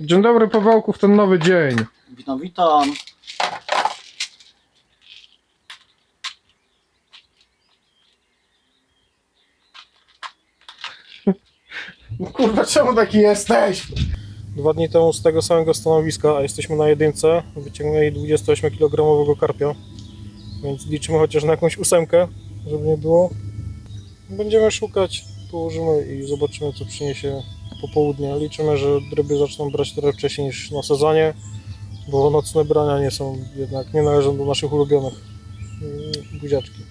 Dzień dobry Pawełku w ten nowy dzień. Witam, witam. No kurwa, czemu taki jesteś? Dwa dni temu z tego samego stanowiska, a jesteśmy na jedynce, wyciągnęli 28-kilogramowego karpia. Więc liczymy chociaż na jakąś ósemkę, żeby nie było. Będziemy szukać, położymy i zobaczymy co przyniesie popołudnie. Liczymy, że ryby zaczną brać trochę wcześniej niż na sezonie, bo nocne brania nie są jednak, nie należą do naszych ulubionych mm, buziaczki.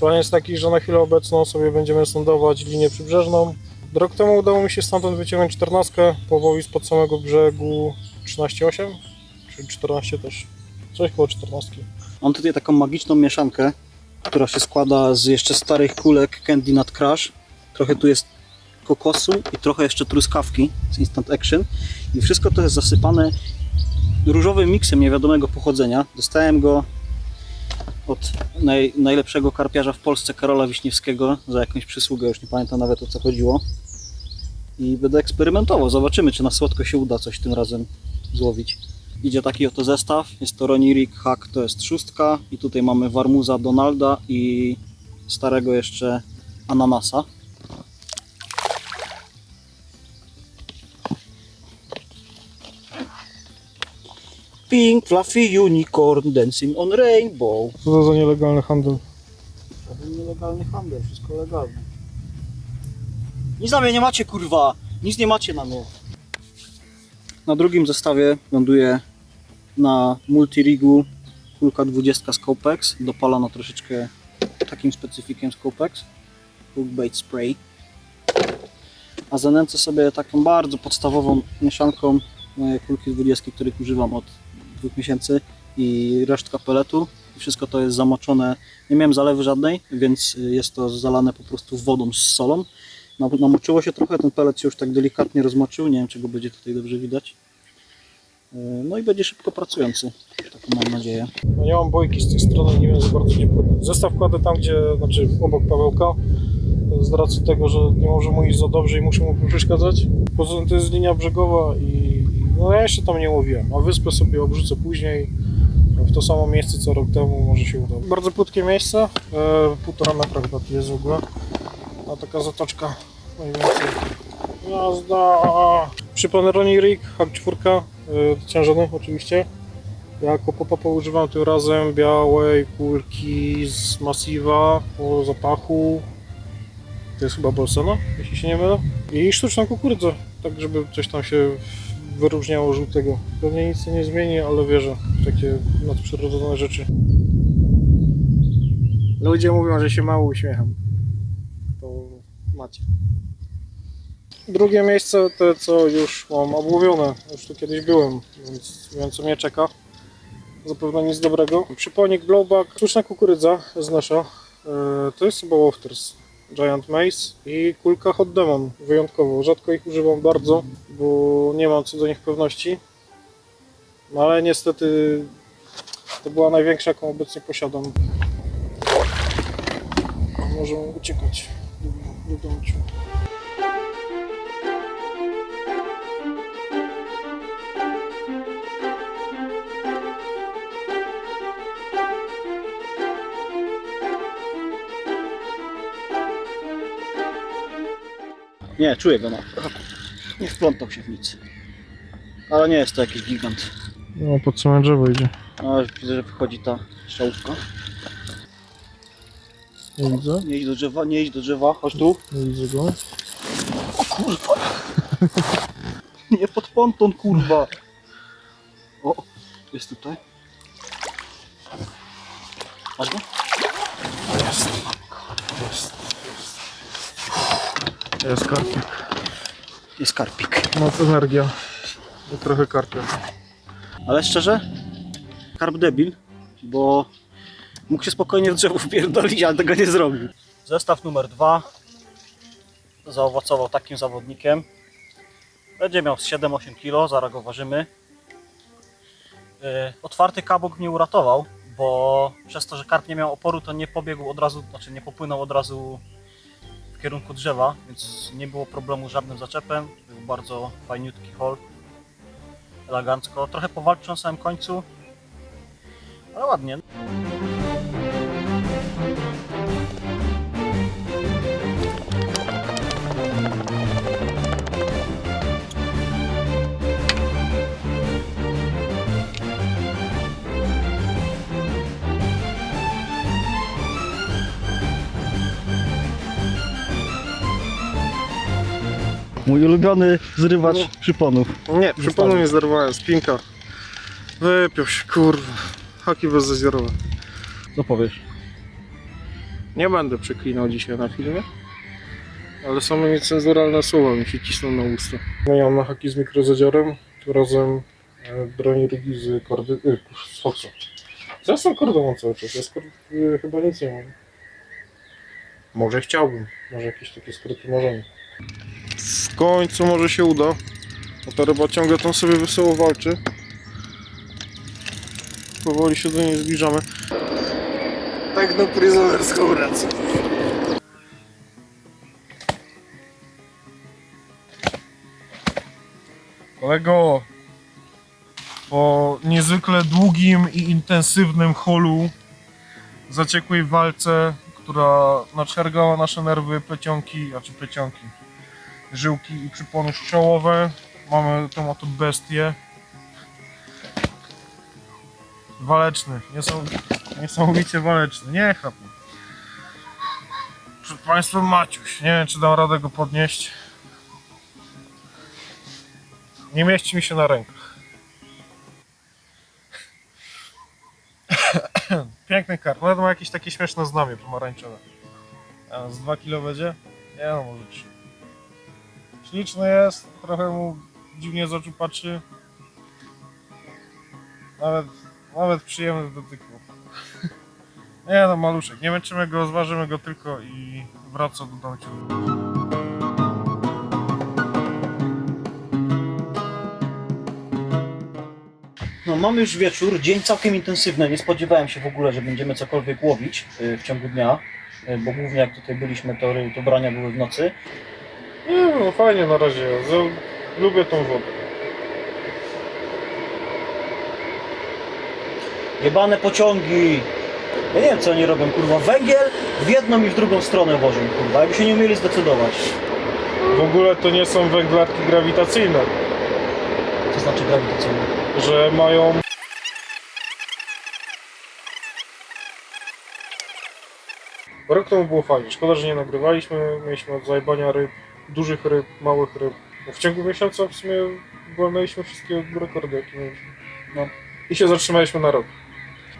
Plan jest taki, że na chwilę obecną sobie będziemy sondować linię przybrzeżną. Rok temu udało mi się stamtąd wyciągnąć 14, połowi spod samego brzegu 13,8 czy 14 też. Coś koło 14. Mam tutaj taką magiczną mieszankę, która się składa z jeszcze starych kulek Candy Nut Crush. Trochę tu jest kokosu i trochę jeszcze truskawki z Instant Action. I wszystko to jest zasypane różowym miksem niewiadomego pochodzenia. Dostałem go od naj, najlepszego karpiarza w Polsce, Karola Wiśniewskiego, za jakąś przysługę, już nie pamiętam nawet o co chodziło. I będę eksperymentował, zobaczymy czy na słodko się uda coś tym razem złowić. Idzie taki oto zestaw. Jest to Ronirik Hack, to jest szóstka. I tutaj mamy Warmuza Donalda i starego jeszcze Ananasa. Pink Fluffy Unicorn Dancing on Rainbow. Co to za nielegalny handel? Żaden nielegalny handel, wszystko legalne. Nic na mnie nie macie, kurwa! Nic nie macie na mnie. Na drugim zestawie ląduje na multirigu kulka 20 Scopex, dopalana troszeczkę takim specyfikiem Scopex, hookbait spray. A zanęcę sobie taką bardzo podstawową mieszanką moje kulki 20, których używam od dwóch miesięcy i resztka peletu. Wszystko to jest zamoczone, nie miałem zalewy żadnej, więc jest to zalane po prostu wodą z solą. Nam- Namoczyło się trochę, ten pelet się już tak delikatnie rozmoczył, nie wiem czy go będzie tutaj dobrze widać. Yy, No i będzie szybko pracujący, taką mam nadzieję. No nie mam bojki z tej strony, nie wiem za bardzo gdzie płynąć. Zestaw kładę tam, gdzie, znaczy obok Pawełka, z racji tego, że nie może mu iść za dobrze i muszę mu przeszkadzać. Poza tym to jest linia brzegowa i no ja jeszcze tam nie łowiłem, a wyspę sobie obrzucę później w to samo miejsce co rok temu, może się uda. Bardzo płytkie miejsce, e, półtora metra chyba tu jest w ogóle, a taka zatoczka mniej więcej. Jazda! Przypon Ronnie Rig, Hak 4, e, ciężony oczywiście. Jako popa używam tym razem białej kulki z Massiva o zapachu. To jest chyba Bolsona, jeśli się nie mylę. I sztuczną kukurydzę, tak żeby coś tam się wyróżniało żółtego. Pewnie nic się nie zmieni, ale wierzę w takie nadprzyrodzone rzeczy. Ludzie mówią, że się mało uśmiecham. To macie. Drugie miejsce, te co już mam obłowione, już tu kiedyś byłem, więc wiem co mnie czeka. Zapewne nic dobrego. Przyponik blowback, sztuczna kukurydza z nasza. E, To jest chyba Wofters. Giant Mace i kulka Hot Demon wyjątkowo. Rzadko ich używam bardzo, bo nie mam co do nich pewności. No ale niestety to była największa, jaką obecnie posiadam. Możemy uciekać do, do. Nie, czuję go, no. Nie wplątał się w nic. Ale nie jest to jakiś gigant. No, pod samym drzewo idzie. No, widzę, że wychodzi ta strzałówka. Nie widzę, Nie idź do drzewa, nie idź do drzewa, chodź tu. nie widzę go. O kurwa! Nie pod ponton, kurwa! O, jest tutaj. Masz go? Jest. Jest. Jest karpik. Jest karpik. Moc energia. I trochę karpia. Ale szczerze, karp debil, bo mógł się spokojnie w drzewo wpierdolić, ale tego nie zrobił. Zestaw numer dwa zaowocował takim zawodnikiem. Będzie miał z 7-8 kg, zaraz go ważymy. Yy, Otwarty kabuk mnie uratował, bo przez to, że karp nie miał oporu, to nie pobiegł od razu, znaczy nie popłynął od razu w kierunku drzewa, więc nie było problemu z żadnym zaczepem. Był bardzo fajniutki hol. Elegancko. Trochę powalczył na samym końcu, ale ładnie. Mój ulubiony zrywacz No. przyponów. Nie, przypomnę nie zerwałem, spinka. Wypiął się, kurwa. Haki bezzaziorowe. Co powiesz? Nie będę przeklinał dzisiaj na filmie, ale same niecenzuralne słowa mi się cisną na usta. Ja mam na haki z mikrozadziorem, tym razem e, broni rygi z kordy... Y, z Foxa. Co ja z tą kordą mam cały czas? Ja z kord... y, chyba nic nie mam. Może chciałbym, może jakieś takie skryte marzenie. W końcu może się uda. A ta ryba ciągle tam sobie wesoło walczy. Powoli się do niej zbliżamy. Tak na prisonerską rację. Kolego, po niezwykle długim i intensywnym holu, zaciekłej walce, która naczergała nasze nerwy, plecionki, a czy plecionki, żyłki i przypony czołowe, mamy tą oto bestię. Waleczny, niesam- niesamowicie waleczny, nie chrapie. Przed Państwem Maciuś, nie wiem czy dam radę go podnieść. Nie mieści mi się na rękach. Piękny karp. Nawet ma jakieś takie śmieszne znamie pomarańczowe. Z 2 kg będzie? Nie no, może 3. Śliczny jest, trochę mu dziwnie z oczu patrzy. Nawet, nawet przyjemny w dotyku. Nie no, maluszek. Nie męczymy go, zważymy go tylko i wraca do domciu. No, mamy już wieczór, dzień całkiem intensywny. Nie spodziewałem się w ogóle, że będziemy cokolwiek łowić y, w ciągu dnia, y, bo głównie jak tutaj byliśmy, to, to brania były w nocy. Nie no, fajnie na razie. Lubię tą wodę. Jebane pociągi! Ja nie wiem co oni robią, kurwa. Węgiel w jedną i w drugą stronę wożą, kurwa. Jakby się nie umieli zdecydować. W ogóle to nie są węglarki grawitacyjne, To znaczy grawitacyjne. że mają Rok temu było fajnie. Szkoda, że nie nagrywaliśmy. Mieliśmy od zajebania ryb, dużych ryb, małych ryb. W ciągu miesiąca w sumie walnęliśmy wszystkie rekordy, jakie mieliśmy. No. I się zatrzymaliśmy na rok.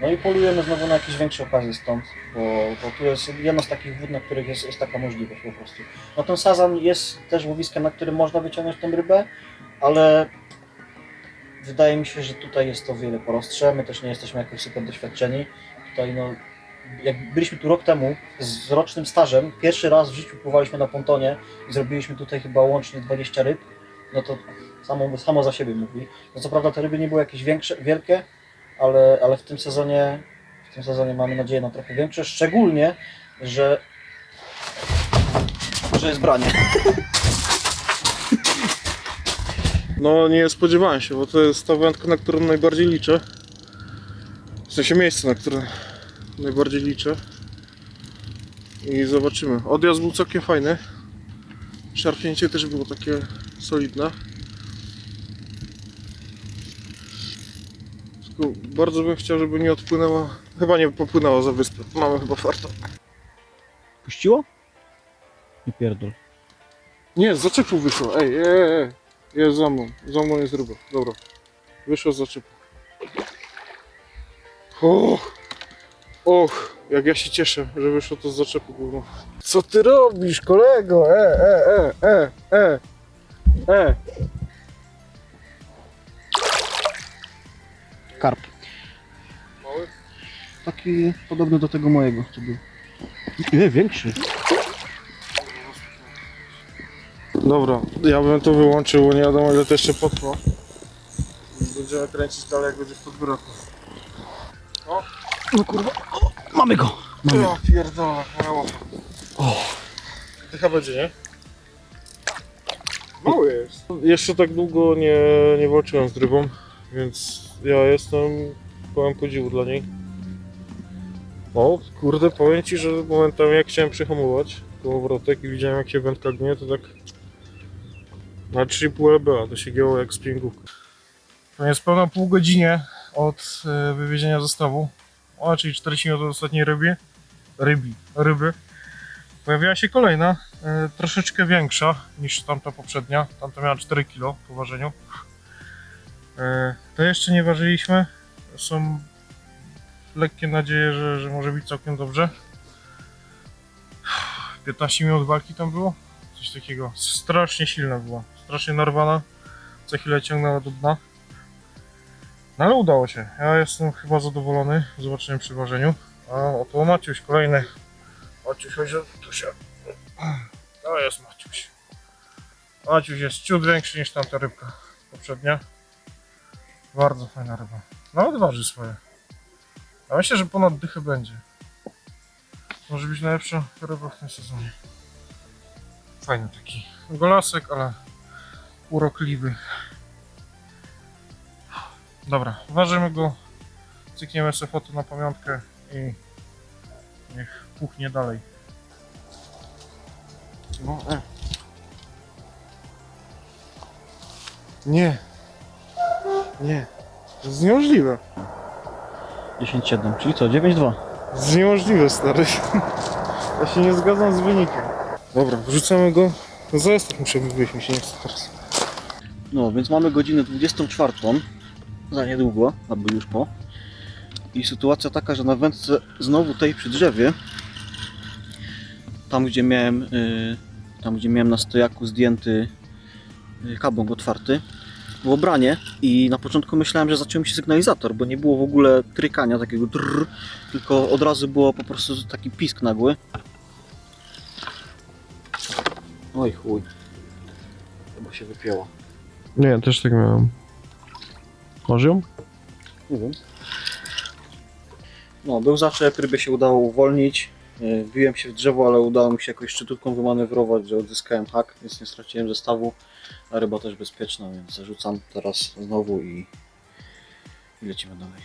No i polujemy znowu na jakieś większe okazje stąd, bo, bo tu jest jedna z takich wód, na których jest, jest taka możliwość po prostu. No ten sazan jest też łowiskiem, na którym można wyciągnąć tę rybę, ale wydaje mi się, że tutaj jest to wiele prostsze. My też nie jesteśmy jakoś super doświadczeni. Tutaj no, jak byliśmy tu rok temu z rocznym stażem, pierwszy raz w życiu pływaliśmy na pontonie i zrobiliśmy tutaj chyba łącznie 20 ryb, no to samo, samo za siebie mówi. No co prawda te ryby nie były jakieś większe, wielkie, ale, ale w tym sezonie w tym sezonie mamy nadzieję na trochę większe, szczególnie, że że jest branie. No nie spodziewałem się, bo to jest ta wędka, na którą najbardziej liczę. W sensie miejsce, na które najbardziej liczę. I zobaczymy. Odjazd był całkiem fajny. Szarpnięcie też było takie solidne. Tylko bardzo bym chciał, żeby nie odpłynęła. Chyba nie popłynęła za wyspę. Mamy chyba farta. Puściło? Nie pierdol. Nie, z zaczepu wyszło. Ej, ej, ej. Jest za mną. Za mną jest ryba. Dobra. Wyszło z zaczepu. Och. Jak ja się cieszę, że wyszło to z zaczepu gówno. Co ty robisz, kolego? E, e, e, e, e. E. Karp. Mały? Taki podobny do tego mojego, co był. Nie, większy. Dobra, ja bym to wyłączył, bo nie wiadomo ile to jeszcze potrwa. Będziemy kręcić dalej, jak będzie w podbroku. No kurwa, o, mamy go! Mamy. Ja pierdolę, mało. Dycha będzie, nie? Mały jest. Jeszcze tak długo nie, nie walczyłem z rybą, więc ja jestem pełen podziwu dla niej. O, kurde, powiem Ci, że momentami jak chciałem przyhamować kołowrotek i widziałem jak się wędka gnie, to tak na 3,5 LB, a to się gięło jak springówka. To jest pełna pół godzinie od e, wywiezienia zestawu, o, czyli 40 minut od ostatniej ryby, rybi, ryby. Pojawiła się kolejna, e, troszeczkę większa niż tamta poprzednia. Tamta miała 4 kg po ważeniu. E, to jeszcze nie ważyliśmy. Są lekkie nadzieje, że, że może być całkiem dobrze. 15 minut walki tam było. Coś takiego. Strasznie silna była. Strasznie narwana. Co chwilę ciągnęła do dna. No ale udało się. Ja jestem chyba zadowolony. Zobaczymy przy ważeniu. A oto Maciuś kolejny. Maciuś, chodź tu się. To jest Maciuś. Maciuś jest ciut większy niż tamta rybka poprzednia. Bardzo fajna ryba. Nawet waży swoje. Ja myślę, że ponad dychę będzie. Może być najlepsza ryba w tym sezonie. Fajny taki golasek, ale urokliwy. Dobra, ważymy go. Cykniemy sobie foto na pamiątkę i niech puchnie dalej. No, e. Nie. Nie. To jest niemożliwe. 10,7, czyli co, 9,2. To jest niemożliwe, stary. Ja się nie zgadzam z wynikiem. Dobra, wrzucamy go. No zestaw muszę wyjść, mi się nie chce teraz. No, więc mamy godzinę 24. Za niedługo, albo już po. I sytuacja taka, że na wędce znowu tej przy drzewie, tam gdzie miałem, y, tam gdzie miałem na stojaku zdjęty y, kabong otwarty, było branie i na początku myślałem, że zaczął mi się sygnalizator, bo nie było w ogóle trykania takiego drrr, tylko od razu było po prostu taki pisk nagły. Oj chuj. Chyba się wypięło. Nie, też tak miałem. Masz ją? Nie wiem. No, był zaczep, rybę się udało uwolnić. Yy, Wbiłem się w drzewo, ale udało mi się jakoś szczytówką wymanewrować, że odzyskałem hak, więc nie straciłem zestawu. A ryba też bezpieczna, więc zarzucam teraz znowu i, i lecimy dalej.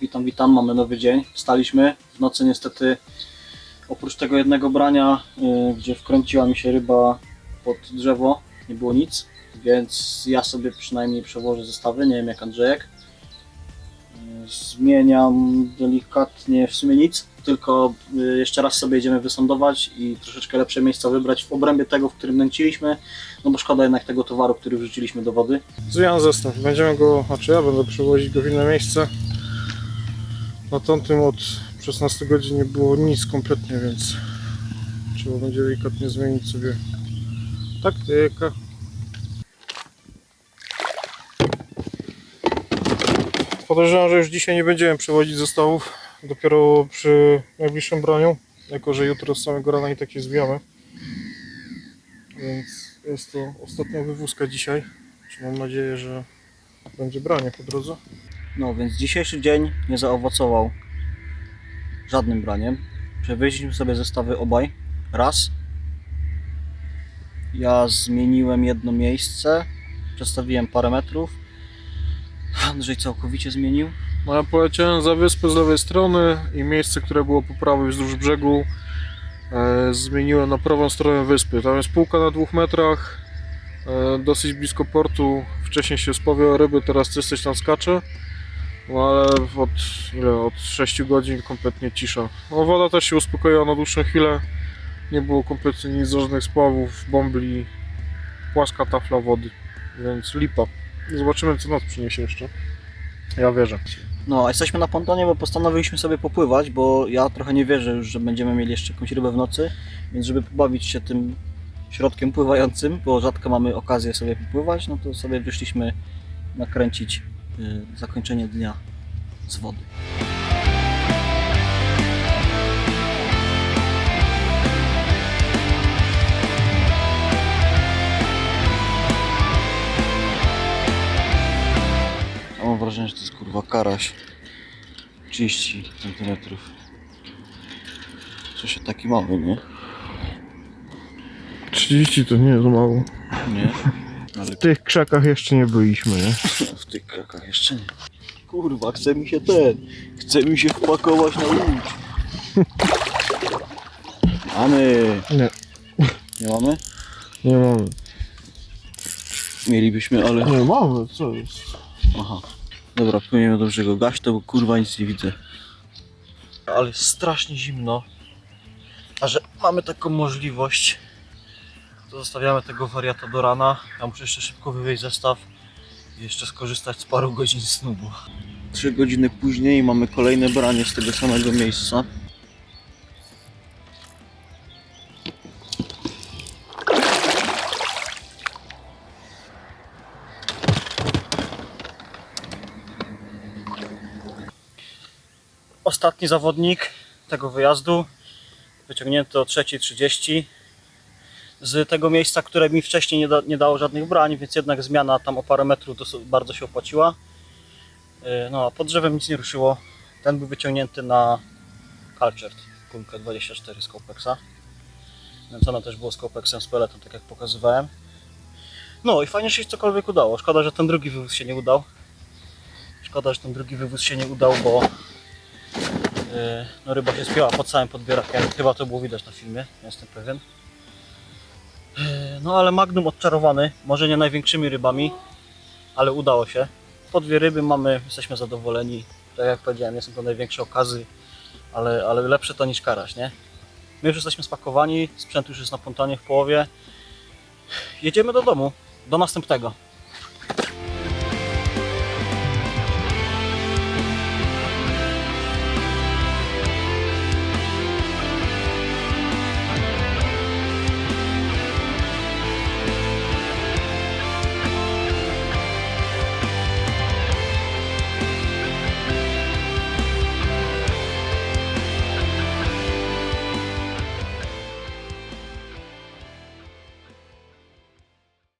Witam, witam, mamy nowy dzień. Wstaliśmy. W nocy niestety oprócz tego jednego brania, yy, gdzie wkręciła mi się ryba pod drzewo, nie było nic więc ja sobie przynajmniej przełożę zestawy, nie wiem jak Andrzejek. Zmieniam delikatnie w sumie nic, tylko yy, jeszcze raz sobie jedziemy wysądować i troszeczkę lepsze miejsca wybrać w obrębie tego, w którym nęciliśmy, no bo szkoda jednak tego towaru, który wrzuciliśmy do wody. Zmieniam zestaw. Będziemy go, znaczy ja będę przewozić go w inne miejsce. Na tamtym od 16 godzin nie było nic kompletnie, więc trzeba będzie delikatnie zmienić sobie taktykę. Podejrzewam, że już dzisiaj nie będziemy przewozić zestawów. Dopiero przy najbliższym braniu, jako że jutro z samego rana i tak je zwijamy. Więc jest to ostatnia wywózka dzisiaj. Mam nadzieję, że będzie branie po drodze. No więc dzisiejszy dzień nie zaowocował żadnym braniem. Przewieźliśmy sobie zestawy obaj. Raz. Ja zmieniłem jedno miejsce. Przestawiłem parę metrów. Andrzej całkowicie zmienił. No ja poleciałem za wyspę z lewej strony i miejsce, które było po prawej wzdłuż brzegu e, zmieniłem na prawą stronę wyspy. Tam jest półka na dwóch metrach, e, dosyć blisko portu. Wcześniej się spowiał ryby, teraz coś tam skacze. No ale od, ile, od 6 godzin kompletnie cisza. No woda też się uspokoiła na dłuższą chwilę. Nie było kompletnie nic żadnych spławów, bombli, płaska tafla wody, więc lipa. Zobaczymy co noc przyniesie jeszcze. Ja wierzę. No, a jesteśmy na pontonie, bo postanowiliśmy sobie popływać, bo ja trochę nie wierzę już, że będziemy mieli jeszcze jakąś rybę w nocy, więc żeby pobawić się tym środkiem pływającym, bo rzadko mamy okazję sobie popływać, no to sobie wyszliśmy nakręcić y, zakończenie dnia z wody. Wrażenie, że to jest kurwa karaś. 30 cm. Coś taki mały, nie? 30 to nie jest mało. Nie? Ale W tych krzakach jeszcze nie byliśmy, nie? w tych krakach jeszcze nie. Kurwa, chce mi się ten. Chce mi się wpakować na łódź. Mamy. Nie, Nie mamy? nie mamy. Mielibyśmy, ale... Nie mamy, co jest? Aha. Dobra, płyniemy do brzegu. Gaś to, bo kurwa nic nie widzę. Ale jest strasznie zimno. A że mamy taką możliwość, to zostawiamy tego wariata do rana. Ja muszę jeszcze szybko wywieźć zestaw i jeszcze skorzystać z paru godzin snu. Bo... Trzy godziny później mamy kolejne branie z tego samego miejsca. Ostatni zawodnik tego wyjazdu, wyciągnięty o 3.30 z tego miejsca, które mi wcześniej nie, da, nie dało żadnych brań, więc jednak zmiana tam o parę metrów bardzo się opłaciła. Yy, No a pod drzewem nic nie ruszyło. Ten był wyciągnięty na Calchert, kulkę 24 z Copexa. Więc ona też było z Copexem, z peletem, tak jak pokazywałem. No i fajnie się cokolwiek udało. Szkoda, że ten drugi wywóz się nie udał. Szkoda, że ten drugi wywóz się nie udał, bo no ryba się spięła pod całym podbierakiem. Chyba to było widać na filmie, nie jestem pewien. Yy, No ale Magnum odczarowany, może nie największymi rybami, ale udało się. Po dwie ryby mamy, jesteśmy zadowoleni. Tak jak powiedziałem, nie są to największe okazy, ale, ale lepsze to niż karaś, nie? My już jesteśmy spakowani, sprzęt już jest na pontonie w połowie. Jedziemy do domu, do następnego.